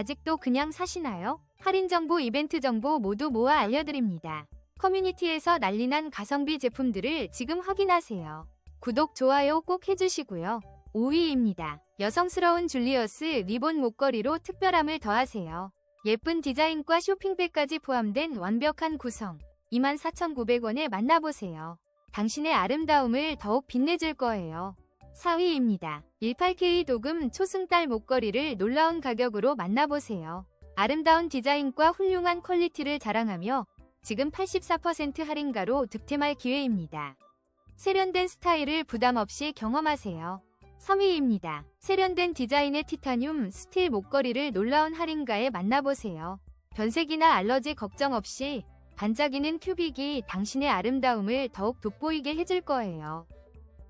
아직도 그냥 사시나요? 할인 정보, 이벤트 정보 모두 모아 알려드립니다. 커뮤니티에서 난리난 가성비 제품들을 지금 확인하세요. 구독, 좋아요 꼭 해주시고요. 5위입니다. 여성스러운 줄리어스 리본 목걸이로 특별함을 더하세요. 예쁜 디자인과 쇼핑백까지 포함된 완벽한 구성. 24,900원에 만나보세요. 당신의 아름다움을 더욱 빛내줄 거예요. 4위입니다. 18K 도금 초승달 목걸이를 놀라운 가격으로 만나보세요. 아름다운 디자인과 훌륭한 퀄리티를 자랑하며 지금 84% 할인가로 득템할 기회입니다. 세련된 스타일을 부담 없이 경험하세요. 3위입니다. 세련된 디자인의 티타늄 스틸 목걸이를 놀라운 할인가에 만나보세요. 변색이나 알러지 걱정 없이 반짝이는 큐빅이 당신의 아름다움을 더욱 돋보이게 해줄 거예요.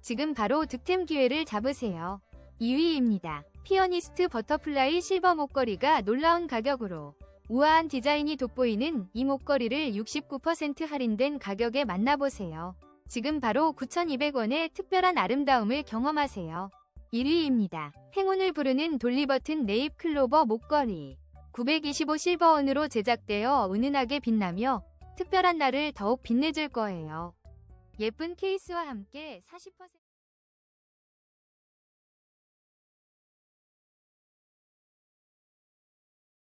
지금 바로 득템 기회를 잡으세요. 2위입니다. 피어니스트 버터플라이 실버 목걸이가 놀라운 가격으로 우아한 디자인이 돋보이는 이 목걸이를 69% 할인된 가격에 만나보세요. 지금 바로 9,200원의 특별한 아름다움을 경험하세요. 1위입니다. 행운을 부르는 돌리버튼 네잎 클로버 목걸이. 925 실버원으로 제작되어 은은하게 빛나며 특별한 날을 더욱 빛내줄 거예요. 예쁜 케이스와 함께 40%